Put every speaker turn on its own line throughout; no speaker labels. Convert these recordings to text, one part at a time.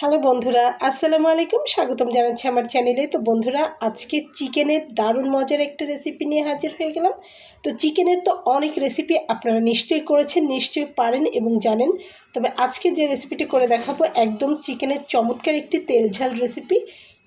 Hello বন্ধুরা, আসসালামু আলাইকুম, স্বাগতম জানাচ্ছি আমার চ্যানেলে। তো বন্ধুরা, আজকে চিকেনের দারুণ মজার একটা রেসিপি নিয়ে হাজির হয়ে গেলাম। তো চিকেনের তো অনেক রেসিপি আপনারা নিশ্চয়ই করেছেন, নিশ্চয়ই পারেন এবং জানেন। তবে আজকে যে রেসিপিটি করে দেখাবো, একদম চিকেনের চমৎকার একটি তেল ঝাল রেসিপি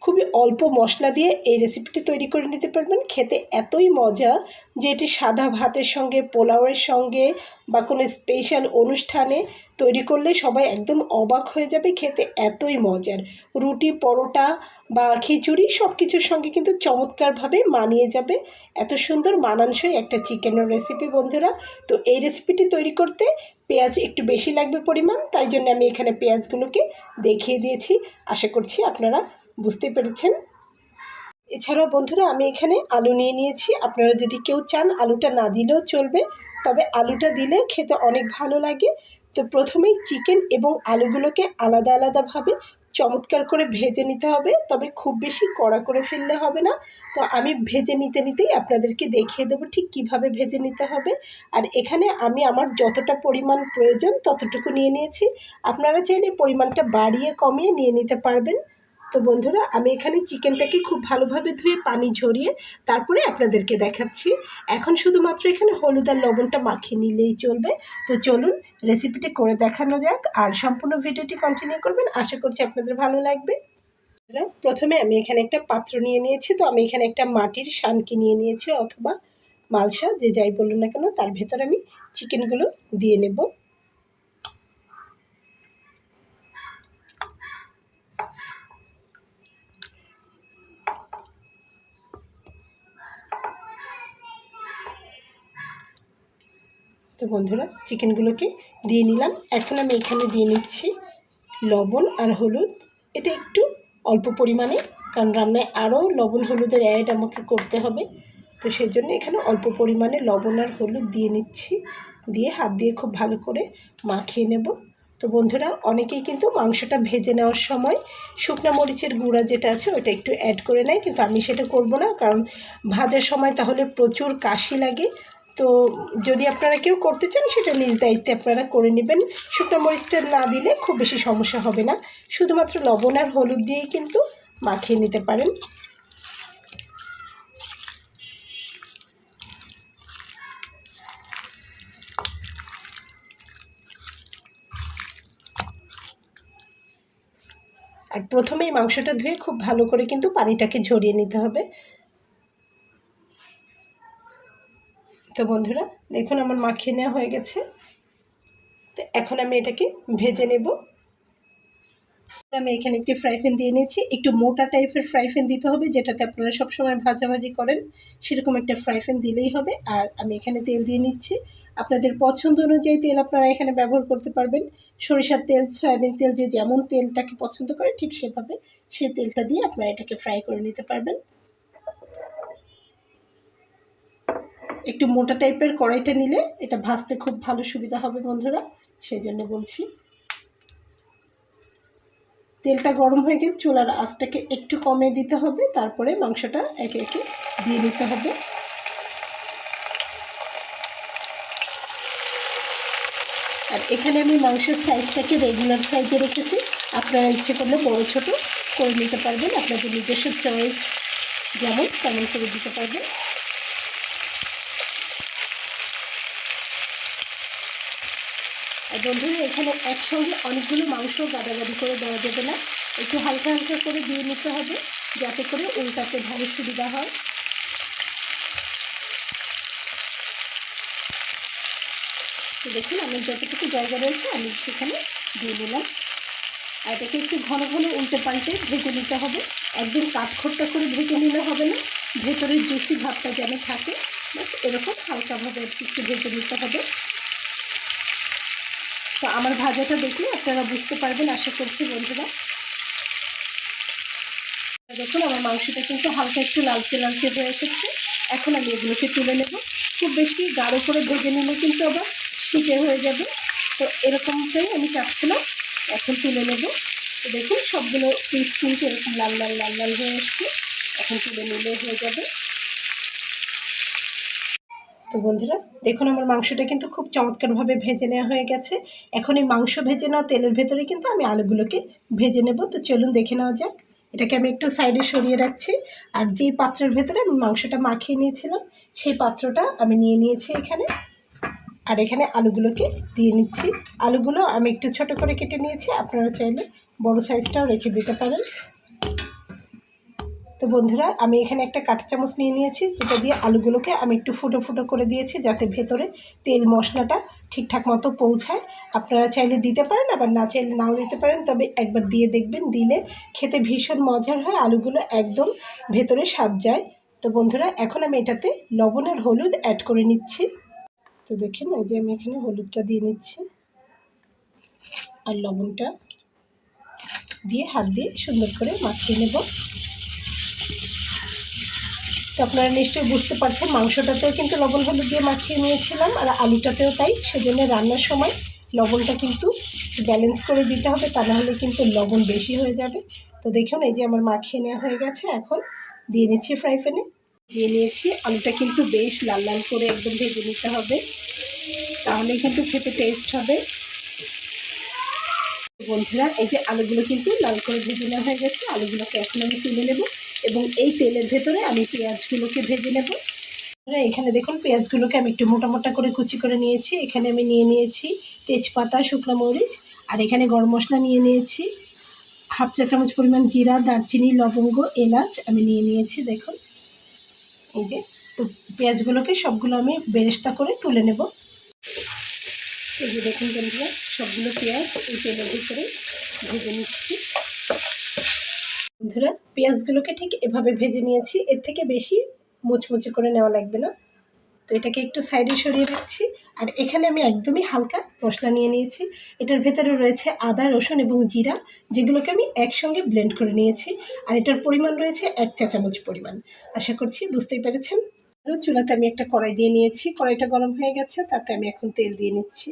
খুবই অল্প মশলা দিয়ে এই রেসিপিটি তৈরি করে নিতে পারবেন। খেতে এতই মজা যে এটি সাদা ভাতের সঙ্গে, পোলাওয়ের সঙ্গে বা কোনো স্পেশাল অনুষ্ঠানে তৈরি করলে সবাই একদম অবাক হয়ে যাবে। খেতে এতই মজার। রুটি, পরোটা বা খিচুড়ি সব কিছুর সঙ্গে কিন্তু চমৎকারভাবে মানিয়ে যাবে। এত সুন্দর, মানানসই একটা চিকেনের রেসিপি বন্ধুরা। তো এই রেসিপিটি তৈরি করতে পেঁয়াজ একটু বেশি লাগবে পরিমাণ, তাই জন্য আমি এখানে পেঁয়াজগুলোকে দেখিয়ে দিয়েছি। আশা করছি আপনারা বুঝতে পেরেছেন? এছাড়াও বন্ধুরা, আমি এখানে আলু নিয়ে নিয়েছি। আপনারা যদি কেউ চান আলুটা না দিলেও চলবে, তবে আলুটা দিলে খেতে অনেক ভালো লাগে। তো প্রথমেই চিকেন এবং আলুগুলোকে আলাদা আলাদাভাবে চমৎকার করে ভেজে নিতে হবে। তবে খুব বেশি কড়া করে ফেললে হবে না। তো আমি ভেজে নিতে নিতেই আপনাদেরকে দেখিয়ে দেবো ঠিক কীভাবে ভেজে নিতে হবে। আর এখানে আমি আমার যতটা পরিমাণ প্রয়োজন ততটুকু নিয়ে নিয়েছি। আপনারা চাইলে পরিমাণটা বাড়িয়ে কমিয়ে নিয়ে নিতে পারবেন। তো বন্ধুরা, আমি এখানে চিকেনটাকে খুব ভালোভাবে ধুয়ে পানি ঝরিয়ে তারপরে আপনাদেরকে দেখাচ্ছি। এখন শুধুমাত্র এখানে হলুদ আর লবণটা মাখিয়ে নিলেই চলবে। তো চলুন রেসিপিটি করে দেখানো যাক আর সম্পূর্ণ ভিডিওটি কন্টিনিউ করবেন। আশা করছি আপনাদের ভালো লাগবে। প্রথমে আমি এখানে একটা পাত্র নিয়ে নিয়েছি। তো আমি এখানে একটা মাটির শানকি নিয়ে নিয়েছি অথবা মালসা, যে যাই বলুন না কেন, তার ভেতর আমি চিকেনগুলো দিয়ে নেব। তো বন্ধুরা, চিকেনগুলোকে দিয়ে নিলাম। এখন আমি এখানে দিয়ে নিচ্ছি লবণ আর হলুদ। এটা একটু অল্প পরিমাণে, কারণ রান্নায় আরও লবণ হলুদের অ্যাড আমাকে করতে হবে। তো সেই জন্য এখানে অল্প পরিমাণে লবণ আর হলুদ দিয়ে নিচ্ছি। দিয়ে হাত দিয়ে খুব ভালো করে মাখিয়ে নেব। তো বন্ধুরা, অনেকেই কিন্তু মাংসটা ভেজে নেওয়ার সময় শুকনো মরিচের গুঁড়া যেটা আছে ওটা একটু অ্যাড করে নেয়। কিন্তু আমি সেটা করব না, কারণ ভাজার সময় তাহলে প্রচুর কাশি লাগে। তো যদি আপনারা কেউ করতে চান, সেটা নিজ দায়িত্বে আপনারা করে নেবেন। শুকনো মরিচটা না দিলে খুব বেশি সমস্যা হবে না। শুধুমাত্র লবণ আর হলুদ দিয়েই কিন্তু মাখিয়ে নিতে পারেন। আর প্রথমেই মাংসটা ধুয়ে খুব ভালো করে কিন্তু পানিটাকে ঝরিয়ে নিতে হবে। তো বন্ধুরা, দেখুন আমার মাখিয়ে নেওয়া হয়ে গেছে। তো এখন আমি এটাকে ভেজে নেব। আমি এখানে একটি ফ্রাই প্যান দিয়ে নিয়েছি। একটু মোটা টাইপের ফ্রাই প্যান দিতে হবে, যেটাতে আপনারা সবসময় ভাজাভাজি করেন। সেরকম একটা ফ্রাই প্যান দিলেই হবে। আর আমি এখানে তেল দিয়ে নিচ্ছি। আপনাদের পছন্দ অনুযায়ী তেল আপনারা এখানে ব্যবহার করতে পারবেন। সরিষার তেল, সয়াবিন তেল, যে যেমন তেলটাকে পছন্দ করে, ঠিক সেভাবে সেই তেলটা দিয়ে আপনারা এটাকে ফ্রাই করে নিতে পারবেন। একটু মোটা টাইপের কড়াইটা নিলে এটা ভাজতে খুব ভালো সুবিধা হবে বন্ধুরা সেই জন্য বলছি। তেলটা গরম হয়ে গেলে চুলার আঁচটাকে একটু কমে দিতে হবে, তারপরে মাংসটা একে একে দিয়ে দিতে হবে। আর এখানে আমি মাংসের সাইজটাকে রেগুলার সাইজে রেখেছি, আপনারা ইচ্ছে করলে বড় ছোট করে নিতে পারবেন, আপনাদের নিজস্ব চয়েস যেমন তেমন করে দিতে পারবেন। বন্ধুরা, এখানে একসঙ্গে অনেকগুলো মাংস গাদাগাদি করে দেওয়া যাবে না। একটু হালকা হালকা করে দিয়ে নিতে হবে, যাতে করে উল্টাতে ভালো সুবিধা হয়। দেখুন আমার যতটুকু জায়গা রয়েছে, আমি সেখানে দিয়ে দিলাম আর এটাকে একটু ঘন ঘন উল্টে পাল্টে ভেজে নিতে হবে। একদম কাঠখোট্টা করে ভেজে নিলে হবে না। ভেতরের জুসি ভাবটা যেন থাকে এরকম হালকাভাবে একটু ভেজে নিতে হবে। তো আমার ভাজাটা দেখলে আপনারা বুঝতে পারবেন, আশা করছি বন্ধুরা। দেখুন, আমার মাংসটা কিন্তু হালকা একটু লালচে লালচে হয়ে এসেছে। এখন আমি এগুলোকে তুলে নেব। খুব বেশি গাঢ় করে ভেজে নিলে কিন্তু আবার শীতে হয়ে যাবে। তো এরকমটাই আমি চাচ্ছিলাম, এখন তুলে নেব। তো দেখুন, সবগুলো পিস কিন্তু এরকম লাল লাল লাল লাল হয়ে এসছে। এখন তুলে নিলে হয়ে যাবে। তো বন্ধুরা, দেখুন আমার মাংসটা কিন্তু খুব চমৎকারভাবে ভেজে নেওয়া হয়ে গেছে। এখন এই মাংস ভেজে নেওয়া তেলের ভেতরে কিন্তু আমি আলুগুলোকে ভেজে নেব। তো চলুন দেখে নেওয়া যাক। এটাকে আমি একটু সাইডে সরিয়ে রাখছি। আর যেই পাত্রের ভেতরে আমি মাংসটা মাখিয়ে নিয়েছিলাম, সেই পাত্রটা আমি নিয়ে নিয়েছি এখানে। আর এখানে আলুগুলোকে দিয়ে নিচ্ছি। আলুগুলো আমি একটু ছোট করে কেটে নিয়েছি। আপনারা চাইলে বড় সাইজটাও রেখে দিতে পারেন। তো বন্ধুরা, আমি এখানে একটা কাঁটা চামচ নিয়ে নিয়েছি, যেটা দিয়ে আলুগুলোকে আমি একটু ফুটো ফুটো করে দিয়েছি, যাতে ভেতরে তেল মশলাটা ঠিকঠাক মতো পৌঁছায়। আপনারা চাইলে দিতে পারেন, আবার না চাইলে নাও দিতে পারেন, তবে একবার দিয়ে দেখবেন, দিলে খেতে ভীষণ মজার হয়, আলুগুলো একদম ভেতরে স্বাদ যায় তো বন্ধুরা, এখন আমি এটাতে লবণ আর হলুদ অ্যাড করে নিচ্ছি। তো দেখেন, এই যে আমি এখানে হলুদটা দিয়ে নিচ্ছি আর লবণটা দিয়ে হাত দিয়ে সুন্দর করে মাখিয়ে নেব। তো আপনারা নিশ্চয়ই বুঝতে পারছেন, মাংসটাতেও কিন্তু লবণ হলুদ দিয়ে মাখিয়ে নিয়েছিলাম আর আলুটাতেও তাই, সেজন্য রান্নার সময় লবণটা কিন্তু ব্যালেন্স করে দিতে হবে, তা নাহলে কিন্তু লবণ বেশি হয়ে যাবে। তো দেখুন, এই যে আমার মাখিয়ে নেওয়া হয়ে গেছে, এখন দিয়ে নিচ্ছি ফ্রাই প্যানে দিয়ে নিয়েছি, আলুটা কিন্তু বেশ লাল লাল করে একদম ভেজে নিতে হবে তাহলে কিন্তু খেতে টেস্ট হবে। বন্ধুরা, এই যে আলুগুলো কিন্তু লাল করে ভেজে নেওয়া হয়ে গেছে, আলুগুলোকে এখন আমি তুলে নেব। এবং এই তেলের ভেতরে আমি পেঁয়াজগুলোকে ভেজে নেব। এখানে দেখুন, পেঁয়াজগুলোকে আমি একটু মোটা মোটা করে কুচি করে নিয়েছি। এখানে আমি নিয়ে নিয়েছি তেজপাতা, শুকনো মরিচ আর এখানে গরম মশলা নিয়ে নিয়েছি। হাফ চা চামচ পরিমাণ জিরা, দারচিনি, লবঙ্গ, এলাচ আমি নিয়ে নিয়েছি, দেখুন। এই যে, তো পেঁয়াজগুলোকে সবগুলো আমি বেরেস্তা করে তুলে নেব। এই যে দেখুন বন্ধুরা, সবগুলো পেঁয়াজ এই তেলের ভিতরে ভেজে নিচ্ছি। বন্ধুরা পেঁয়াজগুলোকে ঠিক এভাবে ভেজে নিয়েছি। এর থেকে বেশি মুচমুচে করে নেওয়া লাগবে না। তো এটাকে একটু সাইডে সরিয়ে রাখছি আর এখানে আমি একদমই হালকা মশলা নিয়ে নিয়েছি। এটার ভেতরে রয়েছে আদা, রসুন এবং জিরা, যেগুলোকে আমি একসঙ্গে ব্লেন্ড করে নিয়েছি। আর এটার পরিমাণ রয়েছে এক চা চামচ পরিমাণ। আশা করছি বুঝতেই পেরেছেন। আর চুলাতে আমি একটা কড়াই দিয়ে নিয়েছি। কড়াইটা গরম হয়ে গেছে, তাতে আমি এখন তেল দিয়ে নিচ্ছি।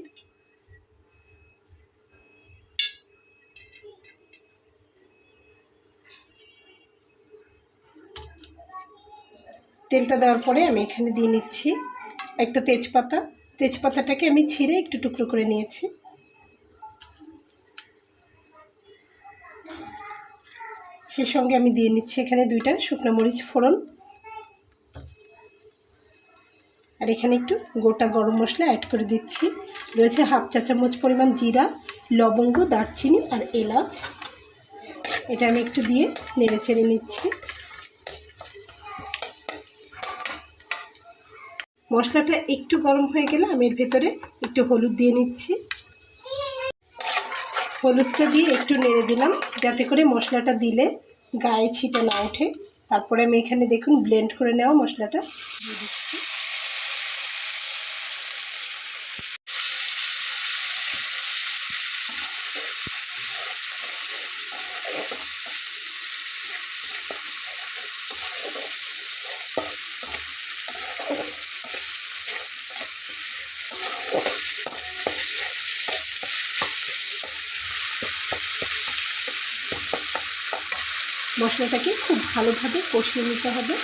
তেলটা দেওয়ার পরে আমি এখানে দিয়ে নিচ্ছি একটা তেজপাতা। তেজপাতাটাকে আমি ছিঁড়ে একটু টুকরো করে নিয়েছি। সেই সঙ্গে আমি দিয়ে নিচ্ছি এখানে দুইটা শুকনো মরিচ ফোড়ন। আর এখানে একটু গোটা গরম মশলা অ্যাড করে দিচ্ছি। রয়েছে হাফ চা চামচ পরিমাণ জিরা, লবঙ্গ, দারচিনি আর এলাচ। এটা আমি একটু দিয়ে নেড়ে চেড়ে নিচ্ছি। মশলাটা একটু গরম হয়ে গেলে আমি এর ভেতরে একটু হলুদ দিয়ে নিচ্ছি। হলুদটা দিয়ে একটু নেড়ে দিলাম যাতে করে মশলাটা দিলে গায়ে ছিটে না ওঠে। তারপরে আমি এখানে দেখুন ব্লেন্ড করে নেওয়া মশলাটা দিয়ে দিচ্ছি। মশলাটাকে খুব ভালোভাবে কষিয়ে নিতে হবে।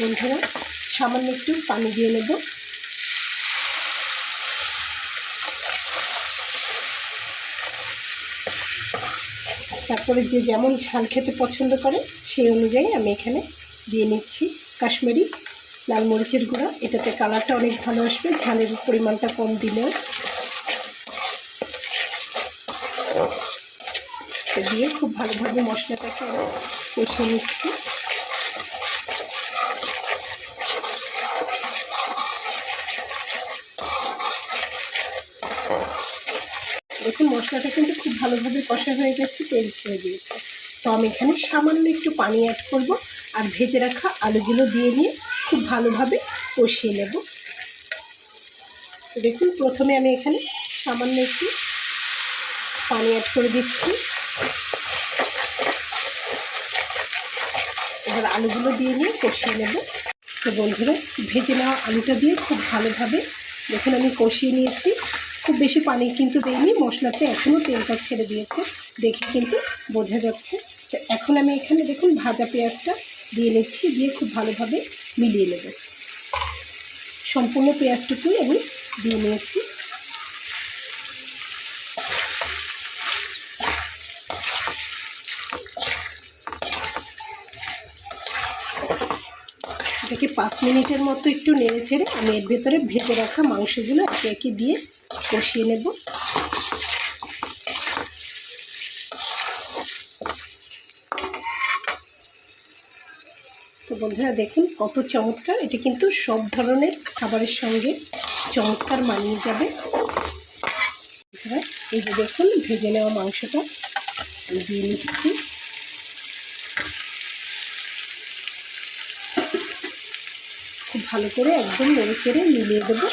বন্ধুরা সামান্য একটু পানি দিয়ে নেব। তারপরে যে যেমন ঝাল খেতে পছন্দ করে, সেই অনুযায়ী আমি এখানে দিয়ে নিচ্ছি কাশ্মীরি লাল মরিচের গুঁড়া। এটাতে কালারটা অনেক ভালো আসবে, ঝালের পরিমাণটা কম দিলেও। দিয়ে খুব ভালোভাবে মশলাটাকে কষিয়ে নিচ্ছি দেখুন মশলাটা কিন্তু খুব ভালোভাবে কষা হয়ে গেছে, তেল ছেড়ে দিয়েছে। তো আমি এখানে সামান্য একটু পানি অ্যাড করব আর ভেজে রাখা আলুগুলো দিয়ে নিয়ে খুব ভালোভাবে কষিয়ে নেব। দেখুন, প্রথমে আমি এখানে সামান্য একটু পানি অ্যাড করে দিচ্ছি। এবার আলুগুলো দিয়ে নিয়ে কষিয়ে নেব। তো বন্ধুরা, ভেজে নেওয়া আলুটা দিয়ে খুব ভালোভাবে দেখুন আমি কষিয়ে নিয়েছি। খুব বেশি পানি কিন্তু দেইনি, মশলাতে এখনও তেলটা ছেড়ে দিয়েছে, দেখে কিন্তু বোঝা যাচ্ছে। তো এখন আমি এখানে দেখুন ভাজা পেঁয়াজটা দিয়ে নিচ্ছি, দিয়ে খুব ভালোভাবে মিলিয়ে নেব। সম্পূর্ণ পেঁয়াজটুকুই আমি দিয়ে নিয়েছি। এটাকে পাঁচ মিনিটের মতো একটু নেড়ে ছেড়ে আমি এর ভেতরে ভেজে রাখা মাংসগুলো একে একে দিয়ে কষিয়ে নেব। তো বন্ধুরা দেখুন কত চমৎকার। এটা কিন্তু সব ধরনের খাবারের সঙ্গে চমৎকার মানিয়ে যাবে। এই যে দেখুন ভেজে নেওয়া মাংসটা দিয়ে নিচ্ছি। খুব ভালো করে একদম নেড়ে চেড়ে মিলিয়ে দেবো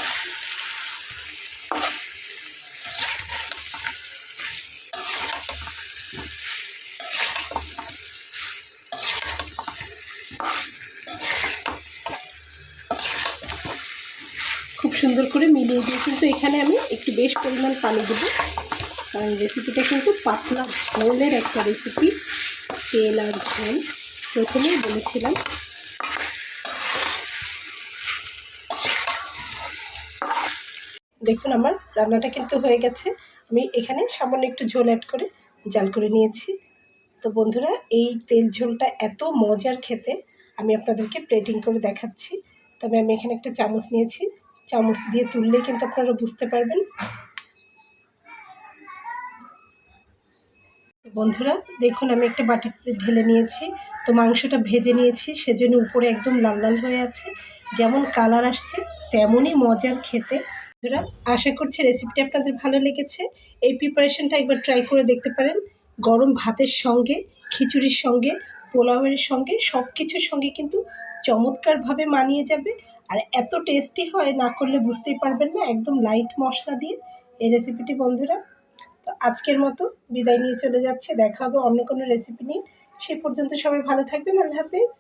খুব সুন্দর করে মিলিয়ে দিয়ে কিন্তু এখানে আমি একটু বেশ পরিমাণ পানি দেবো। কারণ রেসিপিটা কিন্তু পাতলা ঝোলের একটা রেসিপি তেল আর ঝোল। প্রথমেই বলেছিলাম। দেখুন আমার রান্নাটা কিন্তু হয়ে গেছে। আমি এখানে সামান্য একটু ঝোল অ্যাড করে জাল করে নিয়েছি। তো বন্ধুরা, এই তেল ঝোলটা এত মজার খেতে আমি আপনাদেরকে প্লেটিং করে দেখাচ্ছি। তবে আমি এখানে একটা চামচ নিয়েছি। চামচ দিয়ে তুললেই কিন্তু আপনারা বুঝতে পারবেন। বন্ধুরা, দেখুন আমি একটা বাটিতে ঢেলে নিয়েছি। তো মাংসটা ভেজে নিয়েছি, সেজন্য উপরে একদম লাল লাল হয়ে আছে। যেমন কালার আসছে, তেমনই মজার খেতে। বন্ধুরা, আশা করছি রেসিপিটা আপনাদের ভালো লেগেছে। এই প্রিপারেশনটা একবার ট্রাই করে দেখতে পারেন। গরম ভাতের সঙ্গে, খিচুড়ির সঙ্গে, পোলাওয়ের সঙ্গে সব কিছুর সঙ্গে কিন্তু চমৎকারভাবে মানিয়ে যাবে। আর এত টেস্টি হয় না করলে বুঝতেই পারবেন না, একদম লাইট মশলা দিয়ে এই রেসিপিটি বন্ধুরা। তো আজকের মতো বিদায় নিয়ে চলে যাচ্ছে দেখা হবে অন্য কোনো রেসিপি নিয়ে। সে পর্যন্ত সবাই ভালো থাকবেন, আল্লাহ হাফেজ।